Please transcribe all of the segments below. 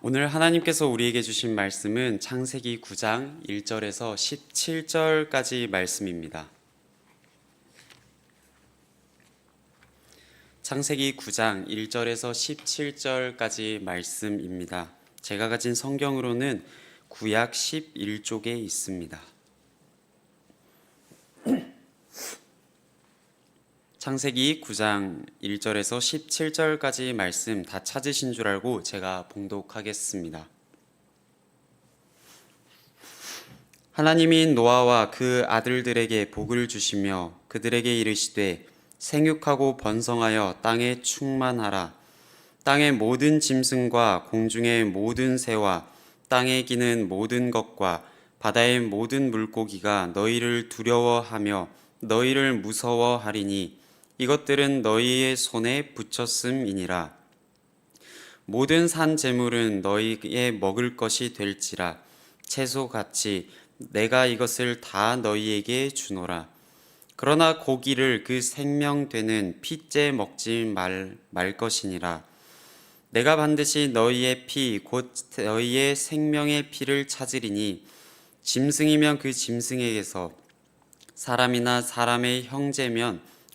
오늘 하나님께서 우리에게 주신 말씀은 창세기 9장 1절에서 17절까지 말씀입니다. 창세기 9장 1절에서 17절까지 말씀입니다. 제가 가진 성경으로는 구약 11쪽에 있습니다. 창세기 9장 1절에서 17절까지 말씀 다 찾으신 줄 알고 제가 봉독하겠습니다. 하나님이 노아와 그 아들들에게 복을 주시며 그들에게 이르시되 생육하고 번성하여 땅에 충만하라 땅의 모든 짐승과 공중의 모든 새와 땅에 기는 모든 것과 바다의 모든 물고기가 너희를 두려워하며 너희를 무서워하리니 이것들은 너희의 손에 붙였음이니라. 모든 산 재물은 너희의 먹을 것이 될지라 채소 같이 내가 이것을 다 너희에게 주노라. 그러나 고기를 그 생명되는 피째 먹지 말, 말 것이니라. 내가 반드시 너희의 피, 곧 너희의 생명의 피를 찾으리니 짐승이면 그 짐승에게서 사람이나 사람의 형제면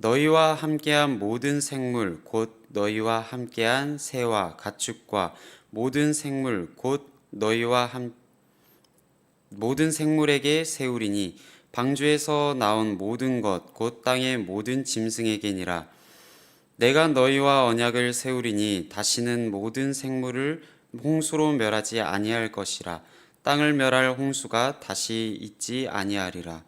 너희와 함께한 모든 생물 곧 너희와 함께한 새와 가축과 모든 생물 곧 너희와 함 모든 생물에게 세우리니 방주에서 나온 모든 것 곧 땅의 모든 짐승에게니라. 내가 너희와 언약을 세우리니 다시는 모든 생물을 홍수로 멸하지 아니할 것이라. 땅을 멸할 홍수가 다시 있지 아니하리라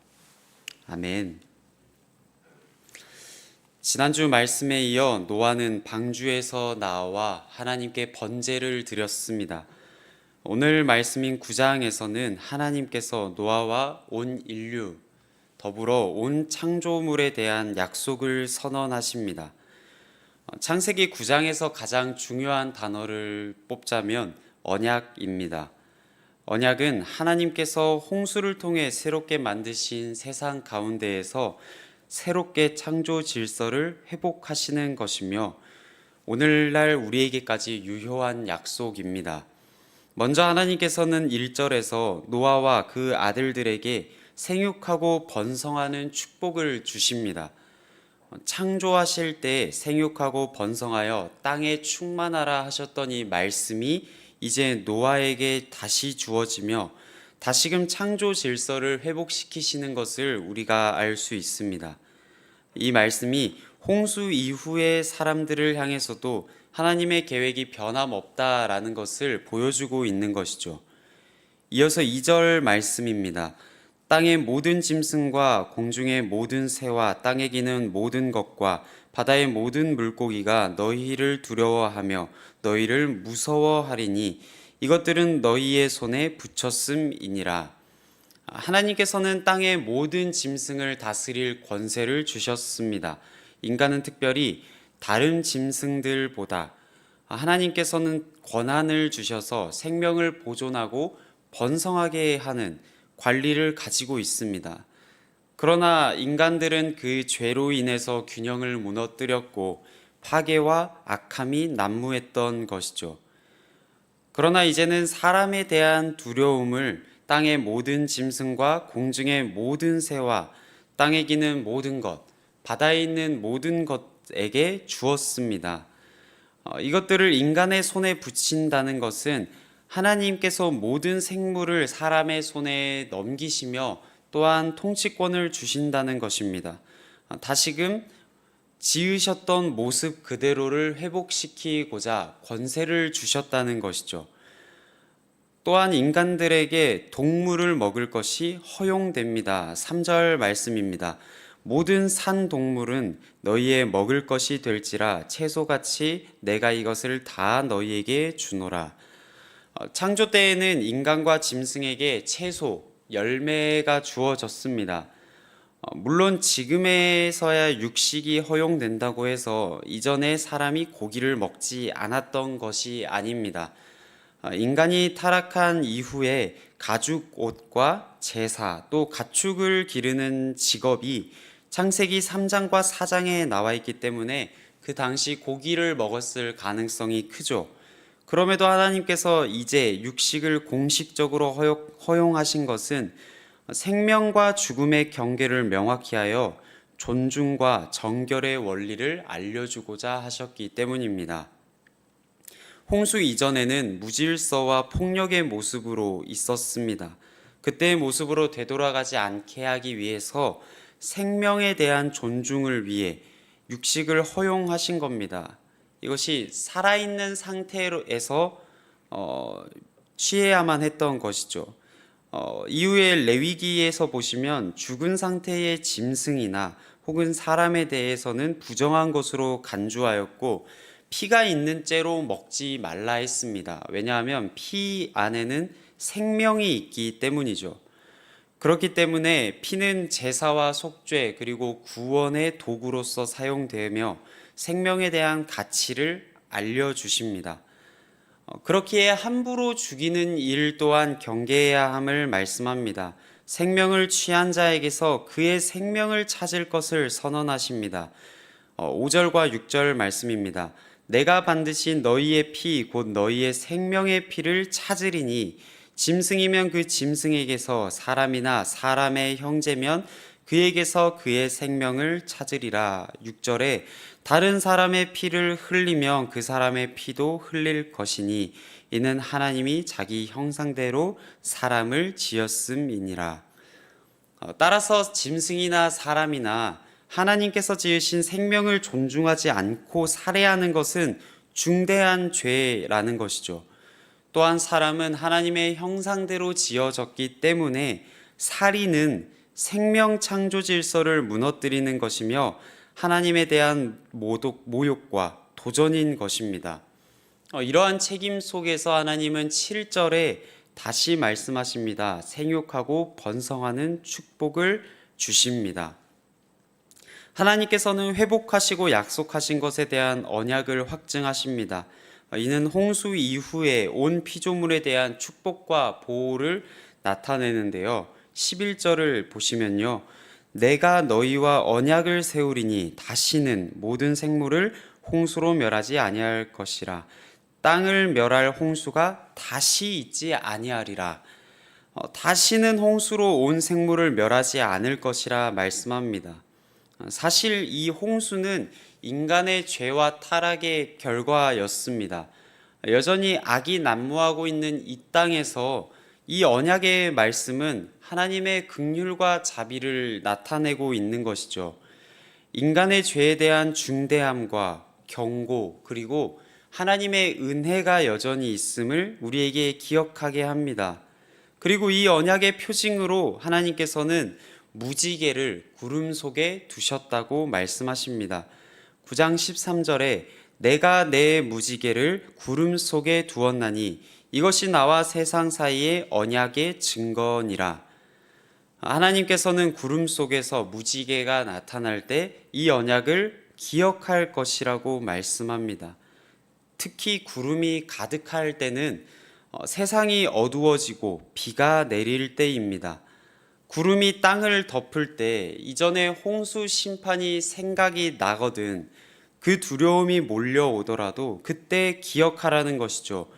아멘. 지난주 말씀에 이어 노아는 방주에서 나와 하나님께 번제를 드렸습니다. 오늘 말씀인 9장에서는 하나님께서 노아와 온 인류, 더불어 온 창조물에 대한 약속을 선언하십니다. 창세기 9장에서 가장 중요한 단어를 뽑자면 언약입니다. 언약은 하나님께서 홍수를 통해 새롭게 만드신 세상 가운데에서 새롭게 창조 질서를 회복하시는 것이며 오늘날 우리에게까지 유효한 약속입니다. 먼저 하나님께서는 1절에서 노아와 그 아들들에게 생육하고 번성하는 축복을 주십니다. 창조하실 때 생육하고 번성하여 땅에 충만하라 하셨던 이 말씀이 이제 노아에게 다시 주어지며 다시금 창조 질서를 회복시키시는 것을 우리가 알 수 있습니다. 이 말씀이 홍수 이후의 사람들을 향해서도 하나님의 계획이 변함없다라는 것을 보여주고 있는 것이죠. 이어서 2절 말씀입니다. 땅의 모든 짐승과 공중의 모든 새와 땅에 기는 모든 것과 바다의 모든 물고기가 너희를 두려워하며 너희를 무서워하리니 이것들은 너희의 손에 붙였음이니라. 하나님께서는 땅의 모든 짐승을 다스릴 권세를 주셨습니다. 인간은 특별히 다른 짐승들보다 하나님께서는 권한을 주셔서 생명을 보존하고 번성하게 하는 관리를 가지고 있습니다. 그러나 인간들은 그 죄로 인해서 균형을 무너뜨렸고 파괴와 악함이 난무했던 것이죠. 그러나 이제는 사람에 대한 두려움을 땅의 모든 짐승과 공중의 모든 새와 땅에 기는 모든 것, 바다에 있는 모든 것에게 주었습니다. 어, 이것들을 인간의 손에 붙인다는 것은 하나님께서 모든 생물을 사람의 손에 넘기시며 또한 통치권을 주신다는 것입니다. 어, 다시금 지으셨던 모습 그대로를 회복시키고자 권세를 주셨다는 것이죠. 또한 인간들에게 동물을 먹을 것이 허용됩니다. 3절 말씀입니다. 모든 산 동물은 너희의 먹을 것이 될지라 채소같이 내가 이것을 다 너희에게 주노라. 어, 창조 때에는 인간과 짐승에게 채소, 열매가 주어졌습니다. 어, 물론 지금에서야 육식이 허용된다고 해서 이전에 사람이 고기를 먹지 않았던 것이 아닙니다. 어, 인간이 타락한 이후에 가죽 옷과 제사 또 가축을 기르는 직업이 창세기 3장과 4장에 나와 있기 때문에 그 당시 고기를 먹었을 가능성이 크죠. 그럼에도 하나님께서 이제 육식을 공식적으로 허용, 허용하신 것은 생명과 죽음의 경계를 명확히 하여 존중과 정결의 원리를 알려주고자 하셨기 때문입니다. 홍수 이전에는 무질서와 폭력의 모습으로 있었습니다. 그때의 모습으로 되돌아가지 않게 하기 위해서 생명에 대한 존중을 위해 육식을 허용하신 겁니다. 이것이 살아있는 상태에서 어, 취해야만 했던 것이죠. 어, 이후에 레위기에서 보시면 죽은 상태의 짐승이나 혹은 사람에 대해서는 부정한 것으로 간주하였고 피가 있는 채로 먹지 말라 했습니다. 왜냐하면 피 안에는 생명이 있기 때문이죠. 그렇기 때문에 피는 제사와 속죄 그리고 구원의 도구로서 사용되며 생명에 대한 가치를 알려주십니다. 어, 그렇기에 함부로 죽이는 일 또한 경계해야 함을 말씀합니다. 생명을 취한 자에게서 그의 생명을 찾을 것을 선언하십니다. 5절과 어, 6절 말씀입니다. 내가 반드시 너희의 피, 곧 너희의 생명의 피를 찾으리니, 짐승이면 그 짐승에게서 사람이나 사람의 형제면 그에게서 그의 생명을 찾으리라. 6절에 다른 사람의 피를 흘리면 그 사람의 피도 흘릴 것이니 이는 하나님이 자기 형상대로 사람을 지었음이니라. 어, 따라서 짐승이나 사람이나 하나님께서 지으신 생명을 존중하지 않고 살해하는 것은 중대한 죄라는 것이죠. 또한 사람은 하나님의 형상대로 지어졌기 때문에 살인은 생명 창조 질서를 무너뜨리는 것이며 하나님에 대한 모독, 모욕과 도전인 것입니다. 어, 이러한 책임 속에서 하나님은 7절에 다시 말씀하십니다. 생육하고 번성하는 축복을 주십니다. 하나님께서는 회복하시고 약속하신 것에 대한 언약을 확증하십니다. 어, 이는 홍수 이후에 온 피조물에 대한 축복과 보호를 나타내는데요. 11절을 보시면요. 내가 너희와 언약을 세우리니 다시는 모든 생물을 홍수로 멸하지 아니할 것이라. 땅을 멸할 홍수가 다시 있지 아니하리라. 어, 다시는 홍수로 온 생물을 멸하지 않을 것이라 말씀합니다. 사실 이 홍수는 인간의 죄와 타락의 결과였습니다. 여전히 악이 난무하고 있는 이 땅에서 이 언약의 말씀은 하나님의 극률과 자비를 나타내고 있는 것이죠. 인간의 죄에 대한 중대함과 경고 그리고 하나님의 은혜가 여전히 있음을 우리에게 기억하게 합니다. 그리고 이 언약의 표징으로 하나님께서는 무지개를 구름 속에 두셨다고 말씀하십니다. 9장 13절에 내가 내 무지개를 구름 속에 두었나니 이것이 나와 세상 사이의 언약의 증거니라. 하나님께서는 구름 속에서 무지개가 나타날 때 이 언약을 기억할 것이라고 말씀합니다. 특히 구름이 가득할 때는 어, 세상이 어두워지고 비가 내릴 때입니다. 구름이 땅을 덮을 때 이전에 홍수 심판이 생각이 나거든 그 두려움이 몰려오더라도 그때 기억하라는 것이죠.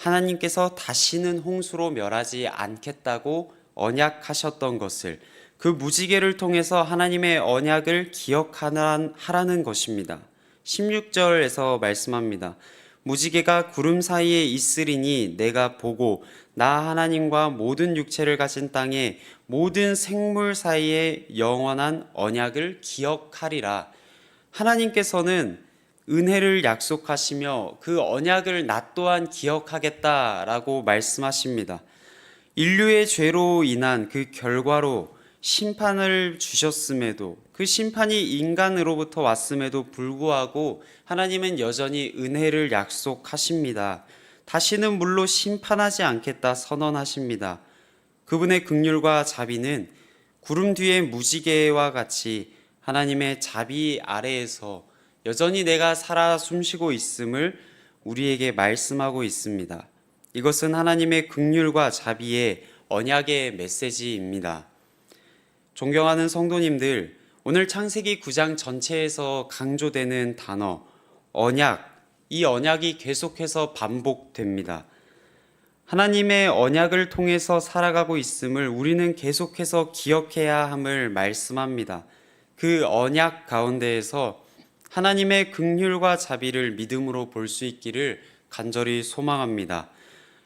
하나님께서 다시는 홍수로 멸하지 않겠다고 언약하셨던 것을 그 무지개를 통해서 하나님의 언약을 기억하라는 것입니다. 16절에서 말씀합니다. 무지개가 구름 사이에 있으리니 내가 보고 나 하나님과 모든 육체를 가진 땅의 모든 생물 사이에 영원한 언약을 기억하리라. 하나님께서는 은혜를 약속하시며 그 언약을 나 또한 기억하겠다라고 말씀하십니다. 인류의 죄로 인한 그 결과로 심판을 주셨음에도 그 심판이 인간으로부터 왔음에도 불구하고 하나님은 여전히 은혜를 약속하십니다. 다시는 물로 심판하지 않겠다 선언하십니다. 그분의 극률과 자비는 구름 뒤의 무지개와 같이 하나님의 자비 아래에서 여전히 내가 살아 숨쉬고 있음을 우리에게 말씀하고 있습니다. 이것은 하나님의 극률과 자비의 언약의 메시지입니다. 존경하는 성도님들, 오늘 창세기 9장 전체에서 강조되는 단어 언약, 이 언약이 계속해서 반복됩니다. 하나님의 언약을 통해서 살아가고 있음을 우리는 계속해서 기억해야 함을 말씀합니다. 그 언약 가운데에서 하나님의 극률과 자비를 믿음으로 볼 수 있기를 간절히 소망합니다.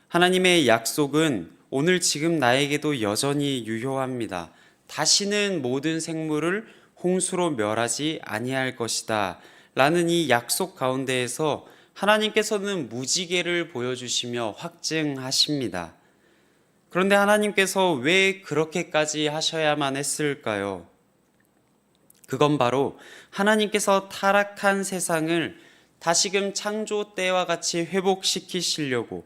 하나님의 약속은 오늘 지금 나에게도 여전히 유효합니다. 다시는 모든 생물을 홍수로 멸하지 아니할 것이다. 라는 이 약속 가운데에서 하나님께서는 무지개를 보여주시며 확증하십니다. 그런데 하나님께서 왜 그렇게까지 하셔야만 했을까요? 그건 바로 하나님께서 타락한 세상을 다시금 창조 때와 같이 회복시키시려고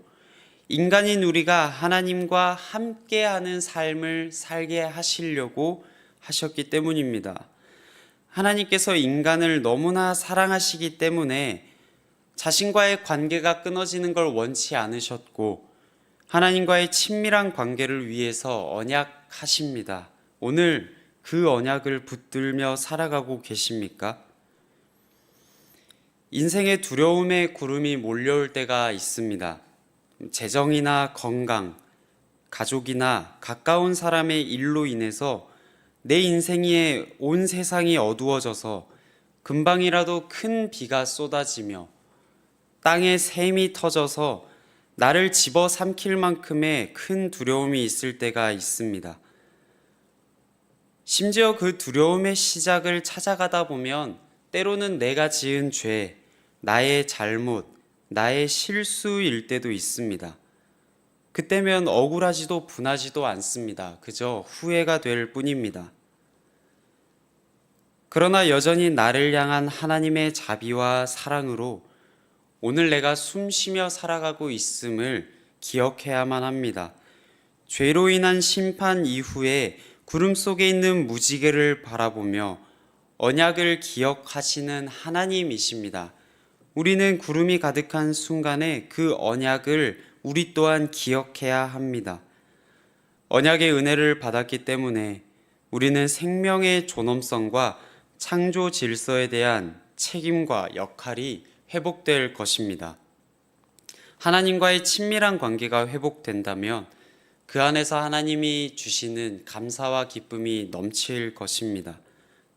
인간인 우리가 하나님과 함께하는 삶을 살게 하시려고 하셨기 때문입니다. 하나님께서 인간을 너무나 사랑하시기 때문에 자신과의 관계가 끊어지는 걸 원치 않으셨고 하나님과의 친밀한 관계를 위해서 언약하십니다. 오늘 그 언약을 붙들며 살아가고 계십니까? 인생의 두려움의 구름이 몰려올 때가 있습니다. 재정이나 건강, 가족이나 가까운 사람의 일로 인해서 내 인생에 온 세상이 어두워져서 금방이라도 큰 비가 쏟아지며 땅에 샘이 터져서 나를 집어 삼킬 만큼의 큰 두려움이 있을 때가 있습니다. 심지어 그 두려움의 시작을 찾아가다 보면 때로는 내가 지은 죄, 나의 잘못, 나의 실수일 때도 있습니다. 그때면 억울하지도 분하지도 않습니다. 그저 후회가 될 뿐입니다. 그러나 여전히 나를 향한 하나님의 자비와 사랑으로 오늘 내가 숨 쉬며 살아가고 있음을 기억해야만 합니다. 죄로 인한 심판 이후에 구름 속에 있는 무지개를 바라보며 언약을 기억하시는 하나님이십니다. 우리는 구름이 가득한 순간에 그 언약을 우리 또한 기억해야 합니다. 언약의 은혜를 받았기 때문에 우리는 생명의 존엄성과 창조 질서에 대한 책임과 역할이 회복될 것입니다. 하나님과의 친밀한 관계가 회복된다면 그 안에서 하나님이 주시는 감사와 기쁨이 넘칠 것입니다.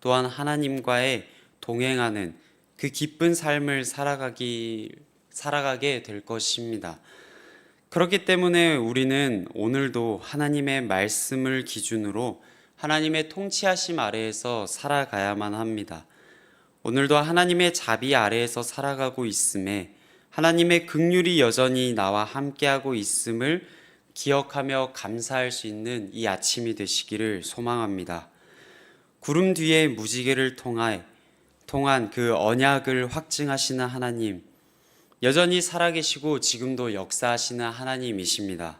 또한 하나님과의 동행하는 그 기쁜 삶을 살아가기 살아가게 될 것입니다. 그렇기 때문에 우리는 오늘도 하나님의 말씀을 기준으로 하나님의 통치하심 아래에서 살아가야만 합니다. 오늘도 하나님의 자비 아래에서 살아가고 있음에 하나님의 극률이 여전히 나와 함께하고 있음을 기억하며 감사할 수 있는 이 아침이 되시기를 소망합니다. 구름 뒤에 무지개를 통하여 통한 그 언약을 확증하시는 하나님, 여전히 살아계시고 지금도 역사하시는 하나님이십니다.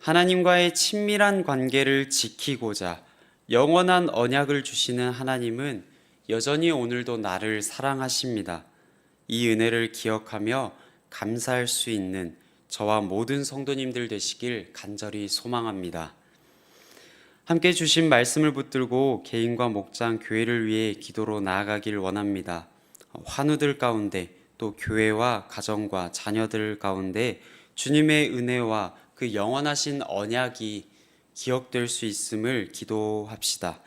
하나님과의 친밀한 관계를 지키고자 영원한 언약을 주시는 하나님은 여전히 오늘도 나를 사랑하십니다. 이 은혜를 기억하며 감사할 수 있는 저와 모든 성도님들 되시길 간절히 소망합니다. 함께 주신 말씀을 붙들고 개인과 목장, 교회를 위해 기도로 나아가길 원합니다. 환우들 가운데 또 교회와 가정과 자녀들 가운데 주님의 은혜와 그 영원하신 언약이 기억될 수 있음을 기도합시다.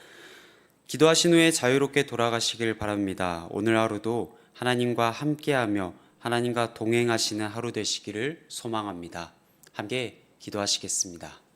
기도하신 후에 자유롭게 돌아가시길 바랍니다. 오늘 하루도 하나님과 함께하며 하나님과 동행하시는 하루 되시기를 소망합니다. 함께 기도하시겠습니다.